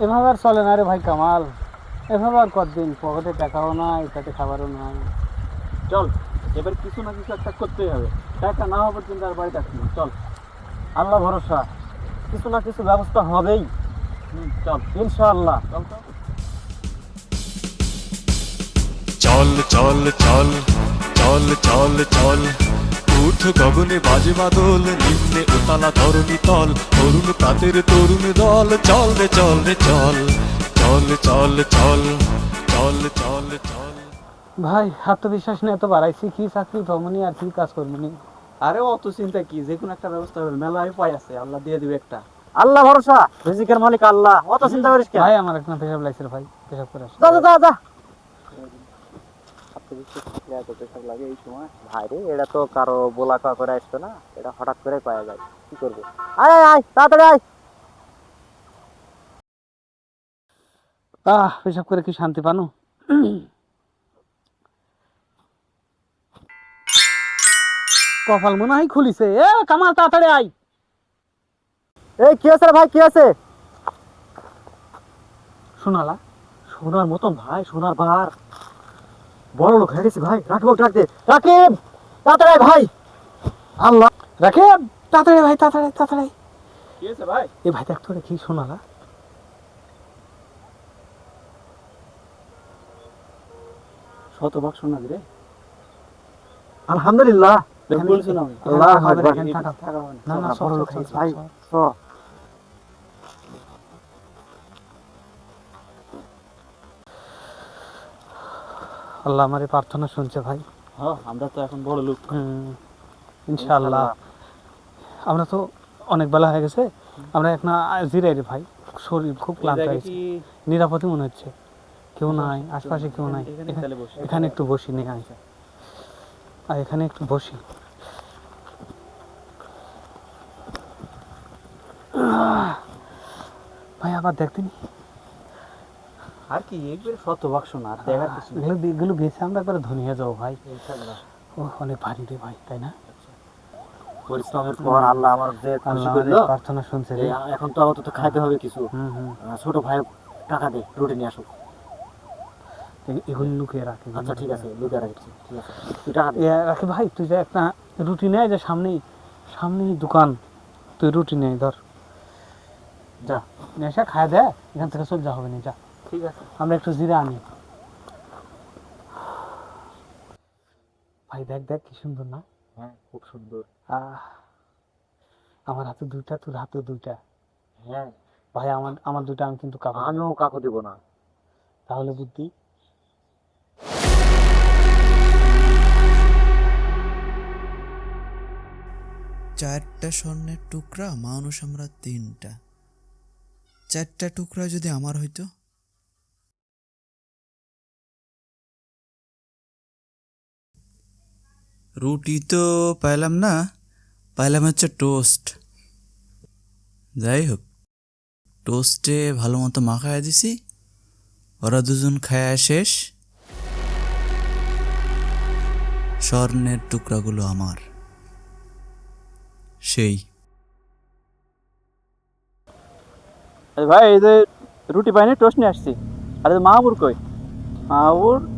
এভাবে আর চলে না রে ভাই কামাল। এভাবে আর কতদিন? পকেটে টাকাও নাই, পেটে খাবারও নাই। চল, এবার কিছু না কিছু একটা করতেই হবে। টাকা না হওয়া পর্যন্ত আর বাড়ি থাকছি। চল, আল্লাহ ভরসা। কিছু না কিছু ব্যবস্থা হবেই। চল, ইনশাআল্লাহ। চল। চল চল চল চল চল চল। উঠ গগনে বাজে বাদল নিম্নে উতালা ধরণী তল তরুণ প্রাতের তরুণ দল। চল রে চল রে চল চল চল চল চল চল চল। ভাই আত্মবিশ্বাস নিয়ে এত বাড়াইছি কি চাকরি পাবনি আর কি কাজ করবনি আরে অত চিন্তা কি? যে কোনো একটা ব্যবস্থা হবে মেলায় উপায় আছে আল্লাহ দিয়ে দিবে একটা। আল্লাহ ভরসা। রিজিকের মালিক আল্লাহ। অত চিন্তা করিস ভাই আমার একটা পেশাব লাগছে ভাই পেশাব করে আসি। যা যা, যা যা লাগে এই সময়। ভাই রে এটা তো কারও বোলা করে আসতো না এটা হঠাৎ করে পাওয়া যায়। কি করব? আয় আয় আয় তাড়াতাড়ি আয়। আহ পেশাব করে কি শান্তি পানো? কপাল মনে হয় খুলিছে। এ কামাল তাড়াতাড়ি আই এই কি আছে রে ভাই কি আছে শোনালা সোনার মতন ভাই সোনার বার। বড় লোক হয়ে গেছি ভাই। রাকিব ডাক দে। রাকিব! তাড়াতাড়ি ভাই। আল্লাহ! রাখে তাড়াতাড়ি ভাই তাড়াতাড়ি তাড়াতাড়ি কি ভাই? এ ভাই দেখ তোরে কি শোনালা শতভাগ শোনা রে। আলহামদুলিল্লাহ। আল্লাহ না, না। সব, ভাই চ। আল্লাহ আমার এই প্রার্থনা শুনছে ভাই। হ্যাঁ আমরা তো এখন বড় লোক। ইনশাআল্লাহ। আমরা তো অনেক বেলা হয়ে গেছে। আমরা এখন জিরাই রে ভাই শরীর খুব ক্লান্ত হয়েছে। নিরাপদে মনে হচ্ছে। কেউ নাই আশপাশে কেউ নাই। এখানে একটু বসি নে আয়। আর এখানে একটু বসি। ভাই আবার দেখতেন আর কি একবার শতভাগ শোনা আর দেখার কিছু। এগুলো আমরা একবার ধনিয়া যাও ভাই। ও অনেক ভারী রে ভাই তাই না? পরিশ্রমের পর আল্লাহ আমার যে খুশি আল্লাহ করল প্রার্থনা শুনছে রে। এখন তো আপাতত খাইতে হবে কিছু। হুম হুম। আহ, ছোট ভাই টাকা দে রুটি নিয়ে লুকিয়ে রাখে। আচ্ছা ঠিক আছে লুকিয়ে রাখছি ঠিক আছে। তুই টাকা দে। রাখি ভাই তুই যে একটা রুটি নেয় যে সামনেই সামনেই দোকান তুই রুটি নেই ধর। যা। এসে খায় দে এখান থেকে সব যা হবে না যা। ঠিক আছে আমরা একটু জিরা আনি। ভাই দেখ দেখ কি সুন্দর না? হ্যাঁ খুব সুন্দর। আহ, আমার হাতে দুইটা তোর হাতে দুইটা। হ্যাঁ। ভাই আমার আমার দুইটা আমি কিন্তু কাপড় আমিও কাকু দিব না। তাহলে বুদ্ধি? চারটা স্বর্ণের টুকরা মানুষ আমরা তিনটা। চারটা টুকরা যদি আমার হইতো রুটি তো পাইলাম না, পাইলাম হচ্ছে টোস্ট। যাই হোক টোস্টে ভালো মতো মাখায় দিছি, ওরা দুজন খায়া শেষ। স্বর্ণের টুকরাগুলো আমার। সেই। ভাই, এই যে রুটি পাইনি, টোস্ট নিয়ে আসছি। আর এই যে মাহাবুর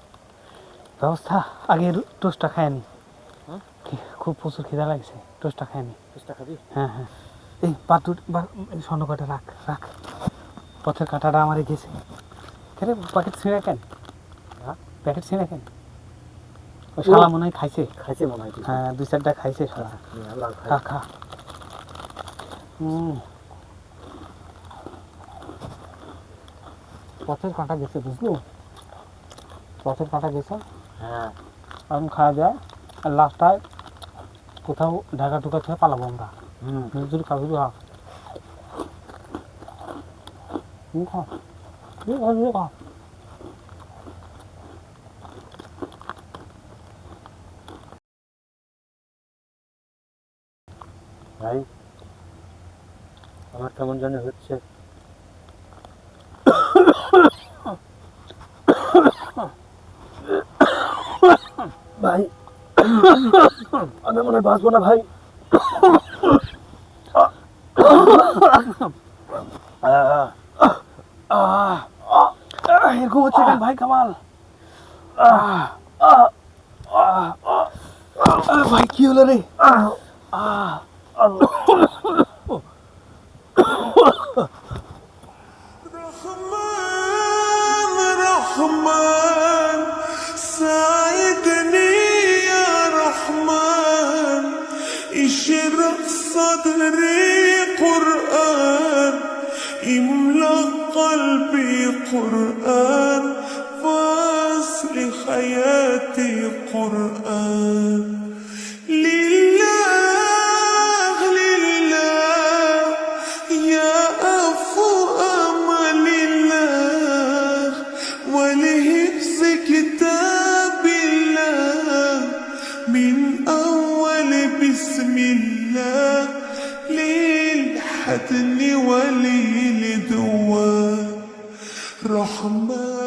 ব্যবস্থা আগে টোস্টটা খায় নি। খুব প্রচুর খিদা লাগছে টোস্টটা নি। চেষ্টা খাবি? হ্যাঁ হ্যাঁ। এই বাতুর স্বর্ণ কটা রাখ রাখ। পথের কাঁটাটা আমারে গেছে কেন প্যাকেট ছিঁড়ে কেন? হ্যাঁ? প্যাকেট ছিঁড়ে কেন? ওই শালা মনে হয় খাইছে। খাইছে মনে হয়। হ্যাঁ দুই চারটা খাইছে শালা। আল্লাহ খা খা। হুম পথের কাঁটা গেছে বুঝলো? পথের কাটা গেছে। হ্যাঁ এখন খাওয়া যায় আর লাস্টটায় কোথাও ঢাকা টুকা থেকে পালাবো আমরা হুম খা খা খা ভাই আমার কেমন জানি হচ্ছে ভাই। আমি মনে হয় বাঁচবো না ভাই। এরকম হচ্ছে কেন ভাই কামাল? ভাই, কি হলো রে? আহ صدري قرآن املأ قلبي قرآن واصل حياتي قرآن. لله لله يا أفو أمل الله ولهبس كتاب الله من أول بسم الله. حتني ولي لدوا رحمة